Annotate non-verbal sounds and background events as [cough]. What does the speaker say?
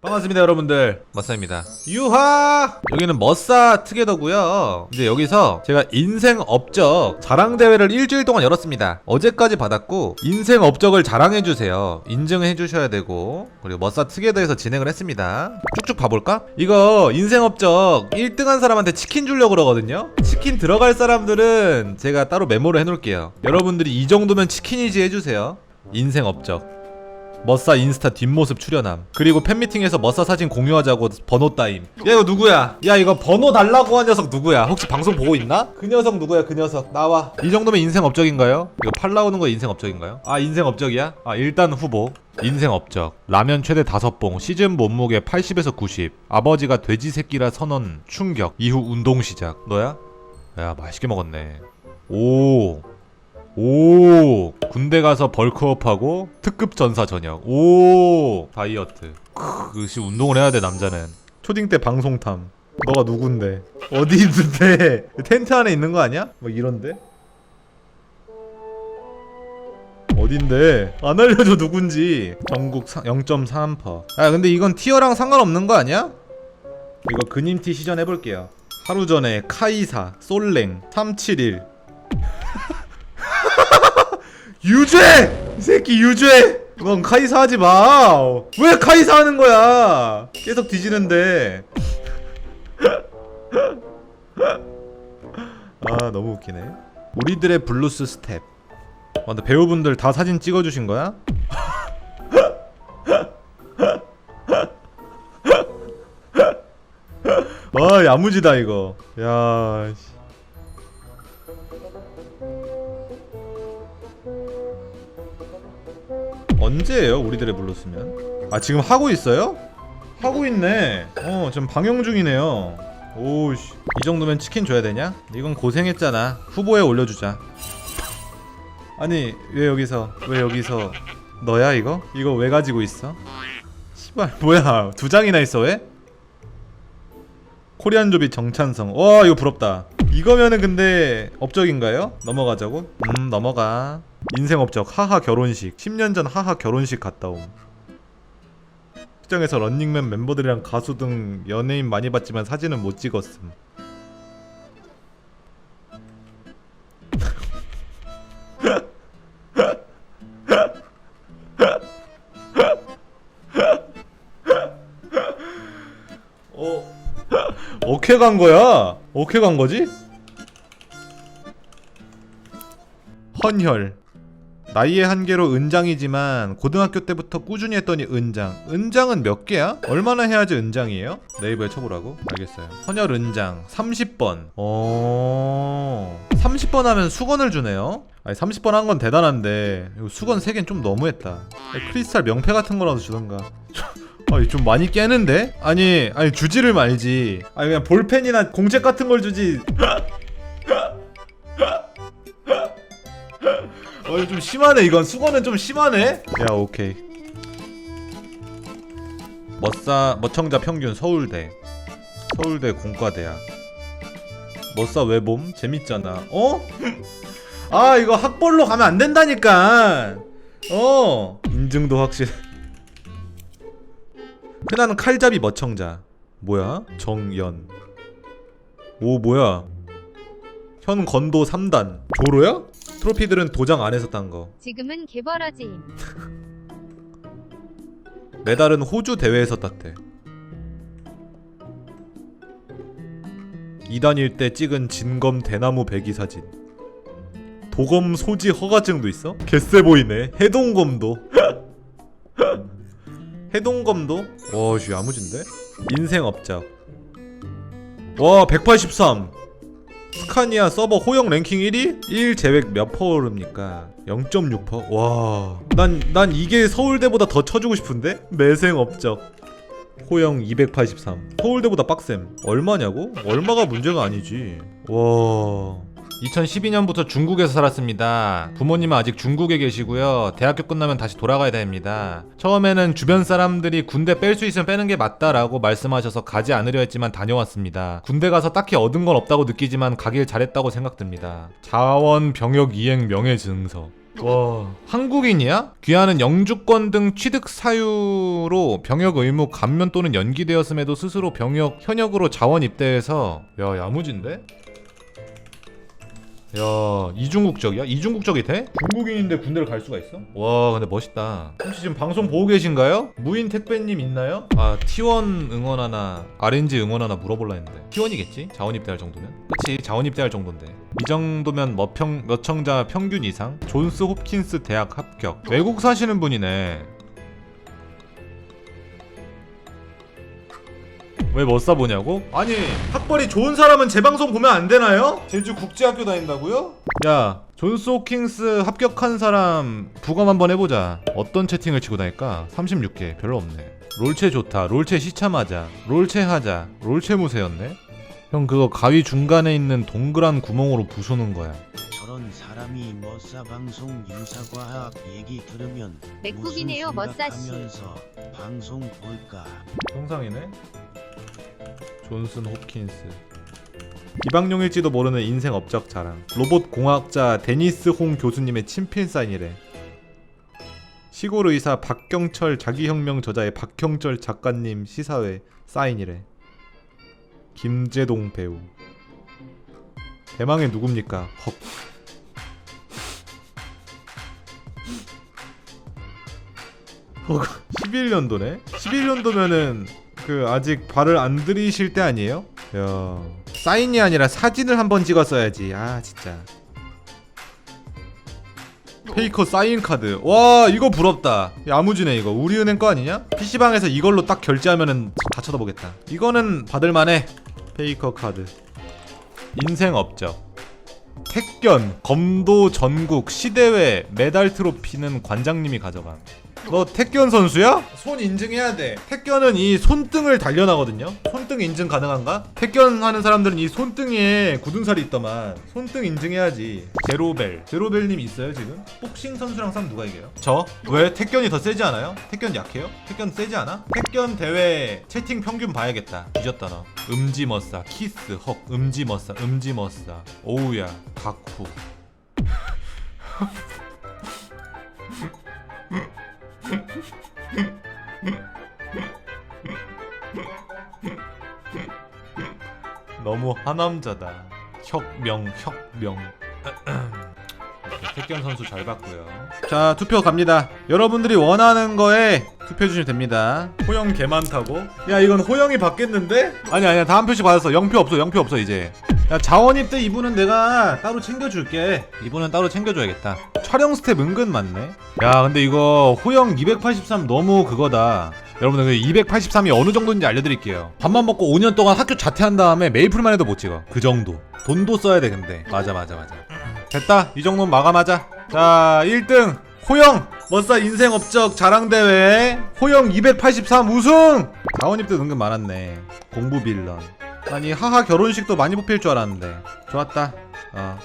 반갑습니다 여러분들. 머싸입니다. 유하! 여기는 머싸 투게더고요. 이제 여기서 제가 인생 업적 자랑 대회를 일주일 동안 열었습니다. 어제까지 받았고 인생 업적을 자랑해주세요. 인증해 주셔야 되고 그리고 머싸 투게더에서 진행을 했습니다. 쭉쭉 봐볼까? 이거 인생 업적 1등한 사람한테 치킨 주려고 그러거든요. 치킨 들어갈 사람들은 제가 따로 메모를 해놓을게요. 여러분들이 이 정도면 치킨이지 해주세요. 인생 업적 머싸 인스타 뒷모습 출연함. 그리고 팬미팅에서 머싸 사진 공유하자고 번호 따임. 야 이거 누구야? 야 이거 번호 달라고 한 녀석 누구야? 혹시 방송 보고 있나? 그 녀석 누구야 그 녀석? 나와. 이 정도면 인생 업적인가요? 이거 팔 나오는 거 인생 업적인가요? 아 인생 업적이야? 아 일단 후보. 인생 업적. 라면 최대 5봉. 시즌 몸무게 80에서 90 아버지가 돼지 새끼라 선언 충격. 이후 운동 시작. 너야? 야 맛있게 먹었네. 오 오 군대 가서 벌크업하고 특급 전사 전역. 오 다이어트. 크 역시 운동을 해야 돼 남자는. 초딩 때 방송탐. 너가 누군데? 어디 있는데? [laughs] 텐트 안에 있는 거 아니야? 뭐 이런데? 어딘데? 안 알려줘 누군지. 전국 0.3%. 아 근데 이건 티어랑 상관없는 거 아니야? 이거 근임티 시전 해볼게요. 하루 전에 카이사 솔랭 371 [laughs] 유죄! 이 새끼 유죄! 넌 카이사 하지 마! 왜 카이사 하는 거야! 계속 뒤지는데. 아, 너무 웃기네. 우리들의 블루스 스텝. 아, 근데 배우분들 다 사진 찍어주신 거야? [laughs] 와, 야무지다, 이거. 야, 씨. 언제예요? 우리들의 블루스면? 아 지금 하고 있어요? 하고 있네. 어 지금 방영 중이네요. 오씨 이 정도면 치킨 줘야 되냐? 이건 고생했잖아. 후보에 올려주자. 아니 왜 여기서 왜 여기서 너야 이거? 이거 왜 가지고 있어? 씨발 뭐야 두 장이나 있어 왜? 코리안 조비 정찬성. 와 이거 부럽다. 이거면은 근데 업적인가요? 넘어가자고? 음 넘어가. 인생 업적 하하 결혼식 10년 전 하하 결혼식 갔다 옴. 특정에서 런닝맨 멤버들이랑 가수 등 연예인 많이 봤지만 사진은 못 찍었음. [laughs] 어 어케 간 거야? 어케 간 거지? 헌혈. 나이의 한계로 은장이지만 고등학교 때부터 꾸준히 했더니 은장. 은장은 몇 개야? 얼마나 해야지 은장이에요? 네이버에 쳐보라고? 알겠어요. 헌혈 은장. 30번. 어... 30번 하면 수건을 주네요. 아니 30번 한 건 대단한데 수건 3개는 좀 너무했다. 크리스탈 명패 같은 거라도 주던가. [laughs] 아니 좀 많이 깨는데? 아니 아니 주지를 말지. 아니 그냥 볼펜이나 공책 같은 걸 주지 [laughs] 어, 이거 좀 심하네. 이건 수건은 좀 심하네. 야 오케이. 멋사 멋청자 평균 서울대. 서울대 공과대학 멋사 외봄 재밌잖아. 어? [laughs] 아 이거 학벌로 가면 안 된다니까. 어. 인증도 확실. [laughs] 흔한 칼잡이 멋청자. 뭐야? 정연. 오 뭐야? 현 건도 3단. 조로야? 트로피들은 도장 안에서 딴 거. 지금은 개벌어지. 메달은 [laughs] 호주 대회에서 땄대. 2단일 때 찍은 진검 대나무 배기 사진. 도검 소지 허가증도 있어? 개쎄 보이네. 해동검도. [laughs] 해동검도? 와, 씨 야무진데? 인생 업적. 와, 183. 스카니아 서버 호영 랭킹 1위? 1 제획 몇 퍼입니까? 0.6%? 와. 난, 난 이게 서울대보다 더 쳐주고 싶은데? 매생 업적. 호영 283. 서울대보다 빡셈. 얼마냐고? 얼마가 문제가 아니지. 와. 2012년부터 중국에서 살았습니다. 부모님은 아직 중국에 계시고요. 대학교 끝나면 다시 돌아가야 됩니다. 처음에는 주변 사람들이 군대 뺄 수 있으면 빼는 게 맞다라고 말씀하셔서 가지 않으려 했지만 다녀왔습니다. 군대 가서 딱히 얻은 건 없다고 느끼지만 가길 잘했다고 생각됩니다. 자원 병역 이행 명예 증서. 와 한국인이야? 귀하는 영주권 등 취득 사유로 병역 의무 감면 또는 연기되었음에도 스스로 병역 현역으로 자원 입대해서 야 야무진데? 야 이중국적이야? 이중국적이 돼? 중국인인데 군대를 갈 수가 있어? 와 근데 멋있다 혹시 지금 방송 보고 계신가요? 무인 택배님 있나요? 아 T1 응원 하나 RNG 응원 하나 물어볼라 했는데 T1이겠지? 자원 입대할 정도면? 그치 자원 입대할 정도인데 이 정도면 몇, 평, 몇 청자 평균 이상? 존스 홉킨스 대학 합격 외국 사시는 분이네 왜 못 사보냐고? 아니 학벌이 좋은 사람은 제 방송 보면 안 되나요? 제주 국제학교 다닌다고요? 야 존스 호킹스 합격한 사람 부검 한번 해보자 어떤 채팅을 치고 다닐까? 36개 별로 없네 롤체 좋다 롤체 시참하자 롤체 하자 롤체 무새였네? 형 그거 가위 중간에 있는 동그란 구멍으로 부수는 거야 저런 사람이 머싸 방송 유사과학 얘기 들으면 맥국이네요, 무슨 머싸 씨. 생각하면서 방송 볼까? 정상이네 존슨 홉킨스. 이방용일지도 모르는 인생 업적 자랑. 로봇 공학자 데니스 홍 교수님의 친필 사인이래. 시골 의사 박경철 자기혁명 저자의 박형철 작가님 시사회 사인이래. 김재동 배우. 대망의 누굽니까? 헉. 헉 11년도네? 11년도면은 그 아직 발을 안 들이실 때 아니에요? 야 사인이 아니라 사진을 한번 찍었어야지. 아 진짜. 페이커 사인 카드. 와 이거 부럽다. 야무지네 이거. 우리은행 거 아니냐? PC방에서 이걸로 딱 결제하면은 다 쳐다보겠다. 이거는 받을만해. 페이커 카드. 인생 업적. 택견 검도 전국 시대회 메달 트로피는 관장님이 가져감 너 택견 선수야? 손 인증해야 돼. 택견은 이 손등을 단련하거든요. 손등 인증 가능한가? 택견 하는 사람들은 이 손등에 굳은 살이 있더만. 손등 인증해야지. 제로벨. 제로벨님 있어요 지금? 복싱 선수랑 싸움 누가 이겨요? 저? 왜? 택견이 더 세지 않아요? 택견 약해요? 택견 세지 않아? 택견 대회 채팅 평균 봐야겠다. 뒤졌다 너. 음지머싸, 키스, 헉, 음지머싸, 음지머싸. 오우야, 다쿠. [laughs] 너무 하남자다. 혁명, 혁명. [clears throat] 택견 선수 잘 봤고요. 자 투표 갑니다. 여러분들이 원하는 거에 투표해 주시면 됩니다. 호영 개 많다고? 야 이건 호영이 받겠는데? 아니 아니야 다음 표시 받았어. 0표 없어 0표 없어 이제. 야 자원입 때 이분은 내가 따로 챙겨줄게. 이분은 따로 챙겨줘야겠다. 촬영 스텝 은근 많네. 야 근데 이거 호영 283 너무 그거다. 여러분들 283이 어느 정도인지 알려드릴게요. 밥만 먹고 5년 동안 학교 자퇴한 다음에 메이플만 해도 못 찍어. 그 정도. 돈도 써야 돼 근데. 맞아 맞아 맞아. 됐다. 이 정도면 마감하자. 자 1등 호영 머싸 인생 업적 자랑대회 호영 283 우승. 자원입도 은근 많았네. 공부 빌런. 아니 하하 결혼식도 많이 뽑힐 줄 알았는데 좋았다. 어.